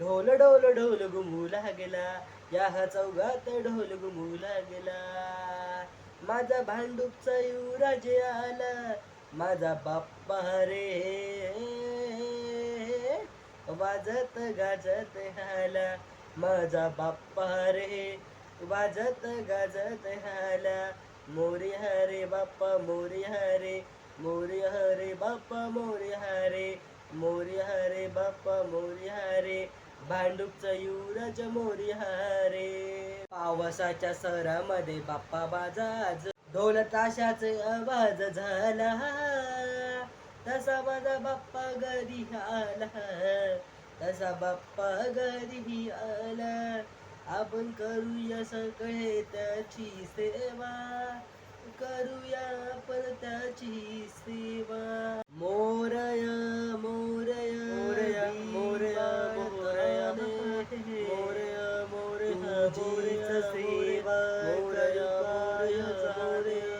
ढोल ढोल ढोल घुमू लागला या हा चौघात ढोल घुमू लागला माझा भांडूपचा युवराज आला. माझा बाप्पा रे. वाजत गाजत आला. माझा बाप्पा रे. वाजत गाजत आला. मोरी हरे बाप्पा मोरी हरे. मोरी हरे बाप्पा मोरी हरे. मोरी हरे बाप्पा मोरी हरे. भांडूपचा युवराज मोरी रे पावसाच्या सरामध्ये बाप्पा बाजाज. ढोल ताशाचे आवाज झाला. तसा माझा बाप्पा घरी आला. तसा बाप्पा घरी आला. आपण करूया सगळे त्याची सेवा. करूया आपण त्याची about.